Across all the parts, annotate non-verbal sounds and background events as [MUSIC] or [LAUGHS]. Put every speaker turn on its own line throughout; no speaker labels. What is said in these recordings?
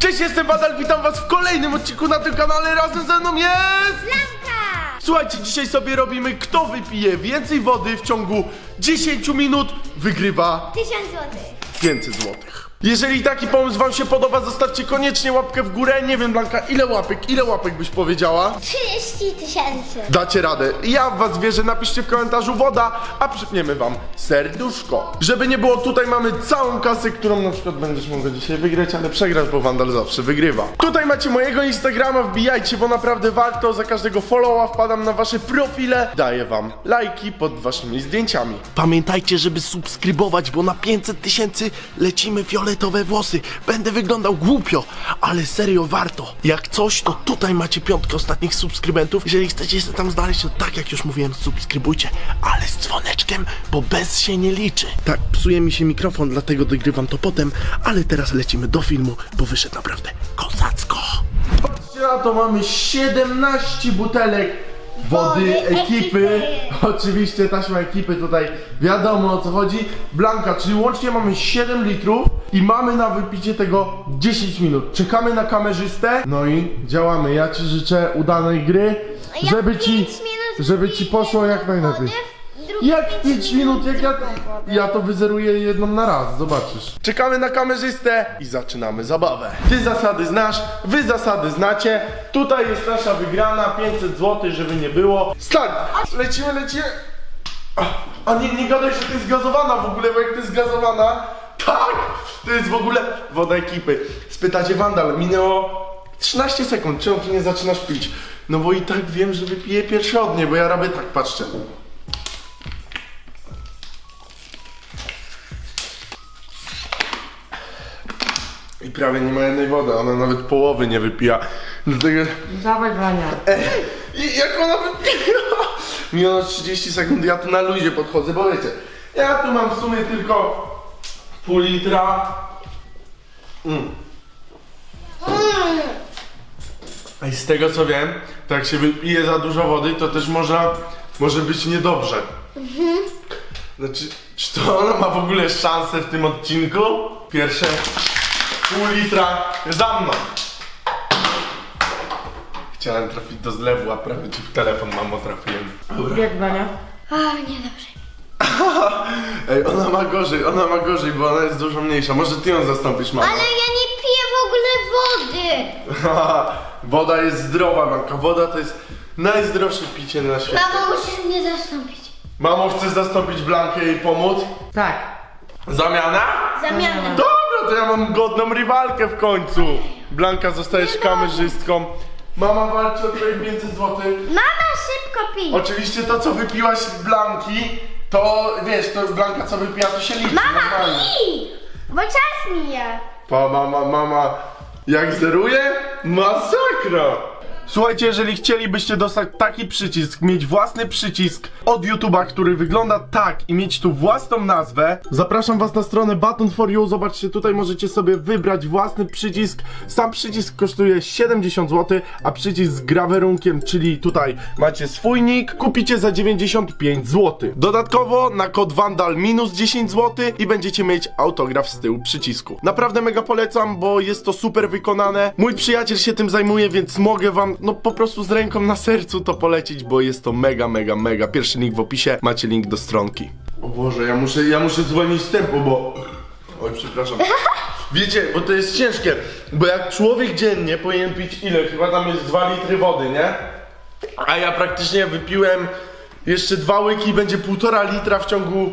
Cześć, jestem Wadal, witam was w kolejnym odcinku na tym kanale, razem ze mną jest...
Blanka!
Słuchajcie, dzisiaj sobie robimy kto wypije więcej wody w ciągu 10 minut, wygrywa
Tysiąc złotych.
500 złotych. Jeżeli taki pomysł wam się podoba, zostawcie koniecznie łapkę w górę. Nie wiem, Blanka, ile łapek, ile łapek byś powiedziała?
30 tysięcy.
Dacie radę. Ja w was wierzę, napiszcie w komentarzu woda, a przypniemy wam serduszko. Żeby nie było, tutaj mamy całą kasę, którą na przykład będziesz mogła dzisiaj wygrać, ale przegrasz, bo Wandal zawsze wygrywa. Tutaj macie mojego Instagrama, wbijajcie, bo naprawdę warto. Za każdego followa wpadam na wasze profile. Daję wam lajki pod waszymi zdjęciami. Pamiętajcie, żeby subskrybować, bo na 500 tysięcy lecimy fioletowe włosy. Będę wyglądał głupio, ale serio warto. Jak coś, to tutaj macie piątkę ostatnich subskrybentów. Jeżeli chcecie się tam znaleźć, to tak jak już mówiłem, subskrybujcie, ale z dzwoneczkiem, bo bez się nie liczy. Tak, psuje mi się mikrofon, dlatego dogrywam to potem, ale teraz lecimy do filmu, bo wyszedł naprawdę kozacko. Patrzcie na to, mamy 17 butelek wody ekipy. Oczywiście taśma ekipy tutaj wiadomo o co chodzi. Blanka, czyli łącznie mamy 7 litrów i mamy na wypicie tego 10 minut. Czekamy na kamerzystę. No i działamy. Ja ci życzę udanej gry, żeby ci, żeby ci poszło jak najlepiej. Jak 5 minut, jak ja, ja to wyzeruję jedną na raz, zobaczysz. Czekamy na kamerzystę i zaczynamy zabawę. Ty zasady znasz, wy zasady znacie. Tutaj jest nasza wygrana, 500 zł, żeby nie było. Start! Lecimy, lecimy. A, A nie, nie gadaj, że to jest gazowana w ogóle, bo jak to jest gazowana, tak! To jest w ogóle woda ekipy. Spytacie Wandal, minęło 13 sekund, czemu ty nie zaczynasz pić? No bo i tak wiem, że wypiję pierwszy od niej, bo ja robię tak, patrzcie. Prawie nie ma jednej wody, ona nawet połowy nie wypija. Dlatego...
Dawaj Wania.
I jak ona wypija? Minęło 30 sekund, ja tu na luzie podchodzę, bo wiecie, ja tu mam w sumie tylko pół litra. Mm. A i z tego co wiem, to jak się wypije za dużo wody, to też można, może być niedobrze. Znaczy, czy to ona ma w ogóle szansę w tym odcinku? Pierwsze pół litra za mną. Chciałem trafić do zlewu, a prawie ci w telefon mamo trafiłem.
Jak Wania?
O, niedobrze. [LAUGHS]
Ej, ona ma gorzej, ona ma gorzej, bo ona jest dużo mniejsza. Może ty ją zastąpisz, mama?
Ale ja nie piję w ogóle wody. [LAUGHS]
Woda jest zdrowa, Manka. Woda to jest najzdrowsze picie na świecie.
Mamo, musisz mnie zastąpić.
Mamo, chcesz zastąpić Blankę i pomóc?
Tak.
Zamiana?
Zamiana.
Dobra, to ja mam godną rywalkę w końcu. Blanka, zostajesz kamerzystką. Mama walczy o twoje 500 zł.
Mama, szybko pij.
Oczywiście to, co wypiłaś Blanki, to wiesz, to Blanka co wypiła, to się liczy.
Mama,
normalnie.
pij! Bo czas mija.
Pa, mama, mama, jak zeruje? Masakra! Słuchajcie, jeżeli chcielibyście dostać taki przycisk, mieć własny przycisk od YouTube'a, który wygląda tak i mieć tu własną nazwę, zapraszam was na stronę Button for You. Zobaczcie, tutaj możecie sobie wybrać własny przycisk. Sam przycisk kosztuje 70 zł, a przycisk z grawerunkiem, czyli tutaj macie swój nick, kupicie za 95 zł. Dodatkowo na kod Vandal minus 10 zł i będziecie mieć autograf z tyłu przycisku. Naprawdę mega polecam, bo jest to super wykonane. Mój przyjaciel się tym zajmuje, więc mogę wam no po prostu z ręką na sercu to polecić, bo jest to mega, mega, mega. Pierwszy link w opisie, macie link do stronki. O Boże, ja muszę, ja muszę dzwonić z tempo, bo... Oj, przepraszam. [LAUGHS] Wiecie, bo to jest ciężkie, bo jak człowiek dziennie powinien pić ile? Chyba tam jest 2 litry wody, nie? A ja praktycznie wypiłem jeszcze dwa łyki, będzie półtora litra w ciągu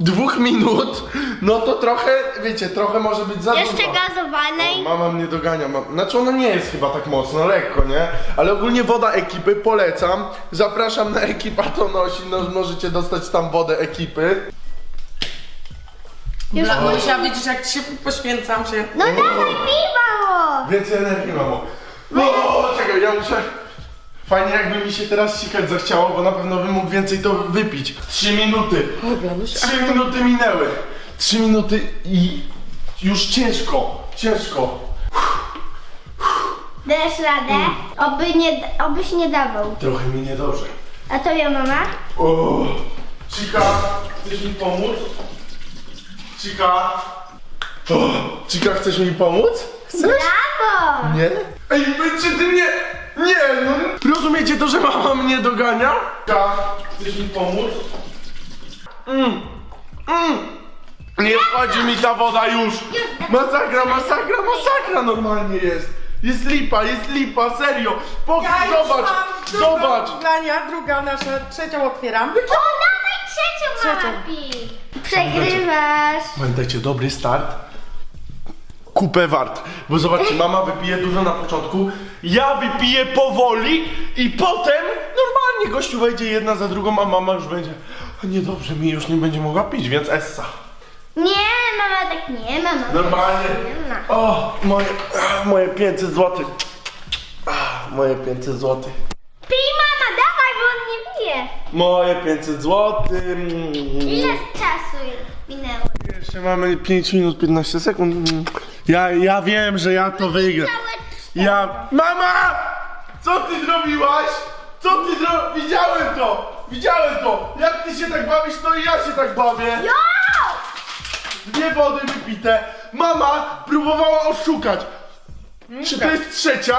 dwóch minut. No to trochę, wiecie, trochę może być za
Jeszcze
dużo.
gazowanej.
O, mama mnie dogania, mam. Znaczy ona nie jest chyba tak mocno, lekko, nie? Ale ogólnie woda ekipy polecam. Zapraszam na ekipa to nosi, no, możecie dostać tam wodę ekipy.
Już
Blanka, widzisz jak ci się poświęcam się.
No dawaj, mało.
Więcej energii, mamo. O, czekaj, ja muszę... Fajnie jakby mi się teraz sikać zachciało, bo na pewno bym mógł więcej to wypić. Trzy minuty.
O, Blanuś.
Trzy minuty minęły. Trzy minuty i już ciężko, ciężko.
Dasz radę? Oby nie, obyś nie dawał.
Trochę mi niedobrze.
A tobie mama?
O, Cika, chcesz mi pomóc? Cika. O, Cika, chcesz mi pomóc? Chcesz?
Brawo!
Nie? Ej, czy ty mnie... Nie, no... Rozumiecie to, że mama mnie dogania? Ja. Chcesz mi pomóc? Mm. Mm. Nie wchodzi mi ta woda już! Masakra, masakra, masakra normalnie jest! Jest lipa, jest lipa, serio! Po,
Ja już
zobacz,
mam drugą
zobacz!
Grania, druga nasza, trzecią otwieram.
O, dawaj trzecią
Trzecią.
mama pi. Przegrywasz.
Pamiętajcie, dobry start. Kupę wart. Bo zobaczcie, mama wypije dużo na początku, ja wypiję powoli i potem normalnie gościu wejdzie jedna za drugą, a mama już będzie. "A Niedobrze mi już nie będzie mogła pić, więc essa.
Nie, mama tak nie ma, mama.
Normalnie.
Nie ma.
O, moje, moje 500 zł. Moje 500 zł.
Pij mama, dawaj, bo on nie pije.
Moje 500 zł.
Ile czasu minęło?
Jeszcze mamy 5 minut 15 sekund. Ja, ja wiem, że ja to wygram. Ja. Mama! Co ty zrobiłaś? Co ty zrobiłaś? Widziałem to! Widziałem to! Jak ty się tak bawisz, to i ja się tak bawię.
Jo!
Dwie wody wypite. Mama próbowała oszukać. Czy to jest trzecia?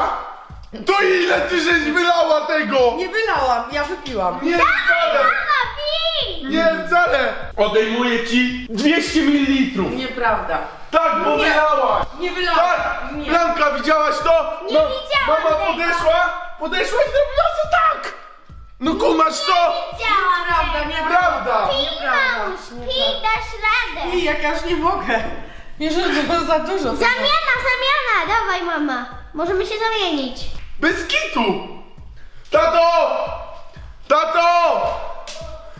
To ile ty żeś wylała tego?
Nie wylałam, ja wypiłam.
Nie wcale! Nie wcale! Odejmuję ci 200 ml.
Nieprawda.
Tak, bo
Nie.
wylałaś!
Nie wylałam.
Tak!
Nie.
Blanka, widziałaś to?
Nie widziałam
Mama
tego.
podeszła, podeszła i zrobiła to tak! No kumasz to?
Widziałam.
Nieprawda, nieprawda.
Prawda!
Dasz radę.
I jak ja już nie mogę. Jeżeli to za dużo.
Zamiana, zamiana, dawaj mama. Możemy się zamienić.
Bez kitu! Tato!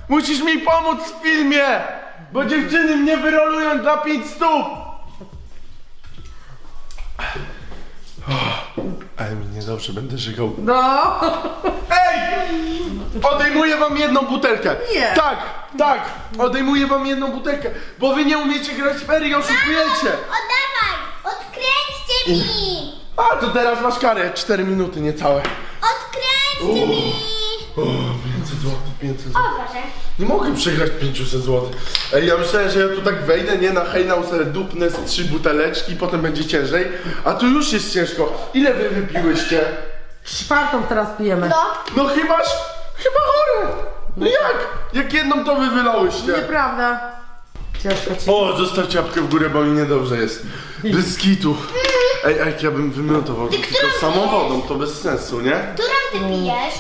Musisz mi pomóc w filmie! Bo dziewczyny mnie wyrolują dla 5 stóp! Ale mi niedobrze, będę żygał.
No.
Ej! Odejmuję wam jedną butelkę.
Nie.
Tak, tak. Odejmuję wam jedną butelkę, bo wy nie umiecie grać w ferie i oszukujecie.
Oddawaj, odkręćcie mi.
A, to teraz masz karę. 4 minuty, niecałe.
Odkręćcie mi.
O, 500 zł, 500
O. Boże.
Nie mogę przegrać 500 zł. Ej, ja myślałem, że ja tu tak wejdę, nie na hejnał sobie dupnę z trzy buteleczki, potem będzie ciężej. A tu już jest ciężko. Ile wy wypiłyście?
Czwartą teraz pijemy.
No.
No chybaż, chyba chore. No jak? Jak jedną to wy wylałyście?
Nieprawda. Ciężko ci.
O, zostawcie łapkę w górę, bo mi niedobrze jest. Bez kitu. Ej, a jak ja bym wymiotował to tylko z samą wodą, to bez sensu, nie?
Którą ty pijesz?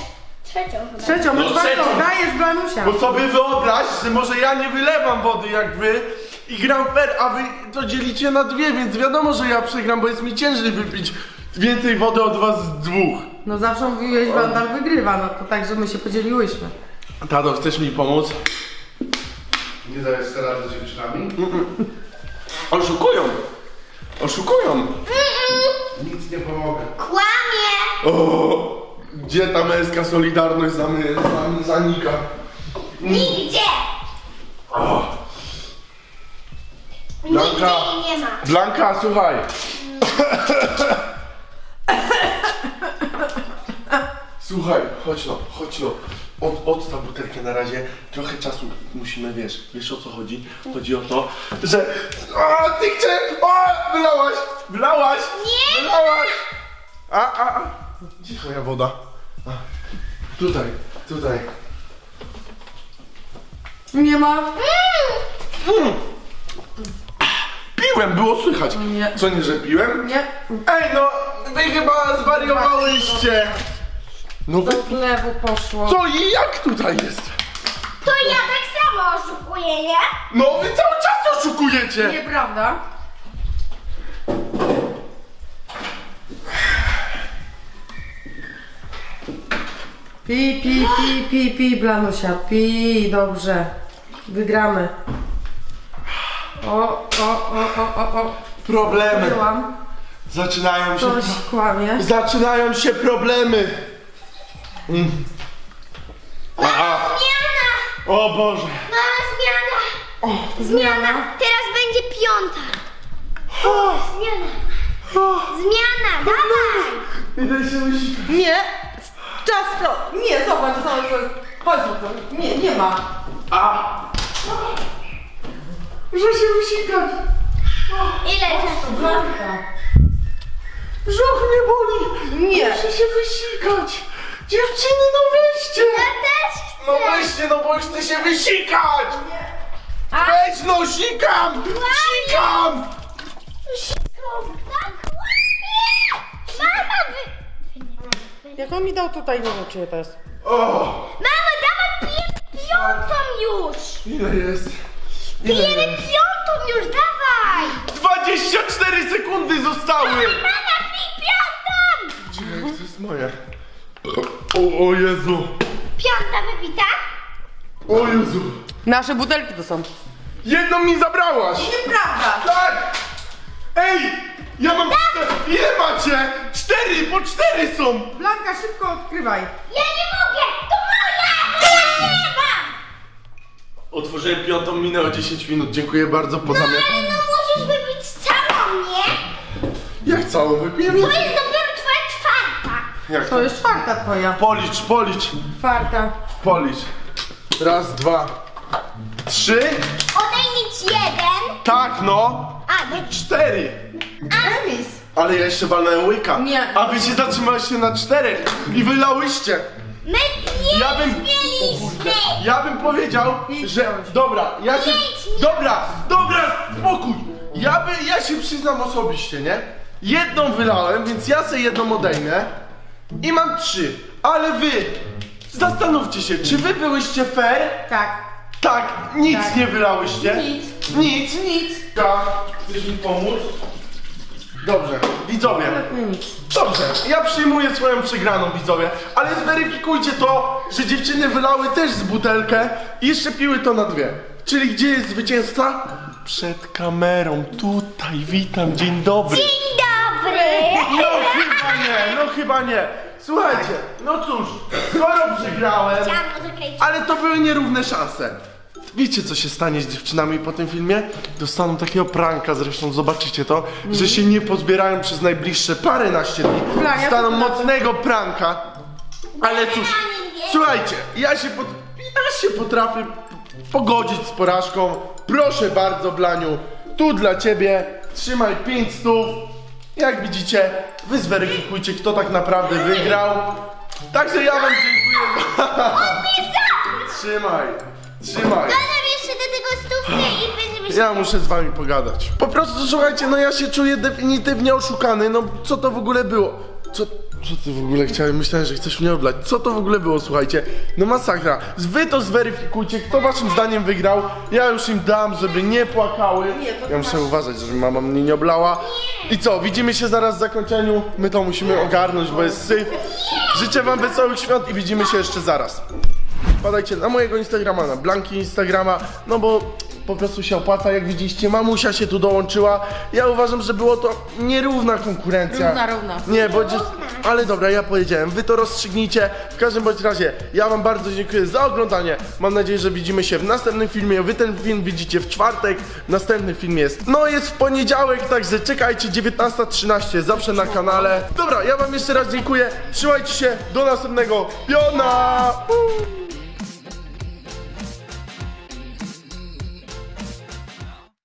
Trzecią chyba.
Trzecią, no
No
czwartą.
trzecią.
Dajesz Blanusia.
Bo sobie wyobraź, że może ja nie wylewam wody jak wy i gram fair, a wy to dzielicie na dwie, więc wiadomo, że ja przegram, bo jest mi ciężej wypić więcej wody od was z dwóch.
No zawsze mówiłeś, Wandal wygrywa, no to tak, że my się podzieliłyśmy.
Tato, chcesz mi pomóc? Nie dajesz sobie rady z dziewczynami? Oszukują! Oszukują! Nic nie pomogę.
Kłamie.
O, gdzie ta męska solidarność zamy, zamy, zanika?
Nigdzie.
Blanka.
Nigdzie jej nie ma.
Blanka, słuchaj. Słuchaj, chodź no, chodź no. Od, odstaw butelkę na razie. Trochę czasu musimy, wiesz, wiesz o co chodzi? Chodzi o to, że... A, ty chcesz... O, wylałaś! Wylałaś!
Nie!
Wylałaś! A, a, a. Gdzie twoja woda? A, tutaj, tutaj.
Nie ma.
Piłem, było słychać.
Nie.
Co nie, że piłem?
Nie.
Ej, no, wy chyba zwariowałyście. No wy...
Do zlewu poszło.
Co i jak tutaj jest?
To ja tak samo oszukuję, nie?
No wy cały czas oszukujecie!
Nieprawda. Pi, pi, pi, pi, pi, Blanusia, pi, dobrze. Wygramy. O, o, o, o, o, o.
Problemy.
Byłam.
Zaczynają się...
Coś kłamie.
Zaczynają się problemy. Mm.
Zmiana.
O Boże.
Mama, zmiana.
Zmiana.
Teraz będzie piąta. O, zmiana. Zmiana, dawaj.
Idę się usikać.
Nie. Czas to. Nie, zobacz, zobacz. Chodź tu. Nie, nie ma.
A! Muszę się usikać.
Ile czasu?
Blanka.
Brzuch mnie boli!
Nie.
Muszę się wysikać! Dziewczyny, no weźcie!
Ja też
No
chcę.
weźcie, no bo już chcę się wysikać! Weź no, sikam! Sikam!
Tak
Jak on mi dał tutaj, nie wiem czyje to jest.
O!
Mamo, dawaj pijemy piątą już.
Ile jest? Ile
Pijemy
jest?
piątą już, dawaj.
24 sekundy zostały!
Mama, pij piątą.
Czekaj, to jest moje. O, o Jezu!
Piąta wypita?
O Jezu!
Nasze butelki to są.
Jedną mi zabrałaś!
Nieprawda!
Tak! Ej! Ja mam cztery! Ile macie? Cztery! Po cztery są!
Blanka, szybko odkrywaj.
Ja nie mogę, to moja. To ja nie mam.
Otworzyłem piątą, minęło 10 minut. Dziękuję bardzo,
Ale
pozamiatam.
no musisz wypić całą, nie?
Jak całą wypiję?
To jest dopiero twoja czwarta.
Jak
To jest czwarta twoja.
Policz, policz,
Czwarta.
policz. Raz, dwa, trzy.
Odejmij jeden.
Tak, no.
A, no
Cztery.
Emis.
Ale ja jeszcze walnąłem łyka.
Nie.
A wy się zatrzymałyście na czterech i wylałyście.
my pięć
Ja bym-
mieliśmy.
Ja bym powiedział, że... Dobra, ja się... Dobra, dobra, spokój. Ja by, ja się przyznam osobiście, nie? Jedną wylałem, więc ja sobie jedną odejmę. I mam trzy. Ale wy, zastanówcie się, czy wy byłyście fair?
Tak.
Tak, nic
Tak.
nie wylałyście.
Nic.
Nic.
Nic.
Ja, chcesz mi pomóc? Dobrze, widzowie. Dobrze, ja przyjmuję swoją przegraną, widzowie, ale zweryfikujcie to, że dziewczyny wylały też z butelkę i jeszcze piły to na dwie. Czyli gdzie jest zwycięzca? Przed kamerą, tutaj, witam, dzień dobry.
Dzień dobry.
No chyba nie, no chyba nie. Słuchajcie, no cóż, skoro przegrałem,
Chciałam
ale to były nierówne szanse. Wiecie co się stanie z dziewczynami po tym filmie? Dostaną takiego pranka, zresztą zobaczycie to, że się nie pozbierają przez najbliższe paręnaście dni.
Plania,
Dostaną mocnego pranka. Ale cóż, słuchajcie, ja się, pod... ja się potrafię pogodzić z porażką. Proszę bardzo, Blaniu, tu dla ciebie, trzymaj 5 stów. Jak widzicie, wy zweryfikujcie, kto tak naprawdę wygrał. Także ja wam dziękuję. Trzymaj, trzymaj.
Dodam jeszcze do tego stówkę i będziemy się...
Ja muszę z wami pogadać. Po prostu słuchajcie, no ja się czuję definitywnie oszukany. No co to w ogóle było? Co, co ty w ogóle chciałem? Myślałem, że chcesz mnie oblać. Co to w ogóle było, słuchajcie? No masakra. Wy to zweryfikujcie, kto waszym zdaniem wygrał. Ja już im dam, żeby nie płakały. Ja muszę uważać, żeby mama mnie nie oblała. I co, widzimy się zaraz w zakończeniu. My to musimy ogarnąć, bo jest syf. Życzę wam wesołych świąt i widzimy się jeszcze zaraz. Wpadajcie na mojego Instagrama, na Blanki Instagrama, no bo po prostu się opłaca, jak widzieliście, mamusia się tu dołączyła. Ja uważam, że było to nierówna konkurencja.
Równa, równa.
Nie, bo. Ale dobra, ja powiedziałem, wy to rozstrzygnijcie. W każdym bądź razie, ja wam bardzo dziękuję za oglądanie. Mam nadzieję, że widzimy się w następnym filmie. Wy ten film widzicie w czwartek, następny film jest... No jest w poniedziałek, także czekajcie, 19.13, zawsze na kanale. Dobra, ja wam jeszcze raz dziękuję. Trzymajcie się, do następnego. Piona!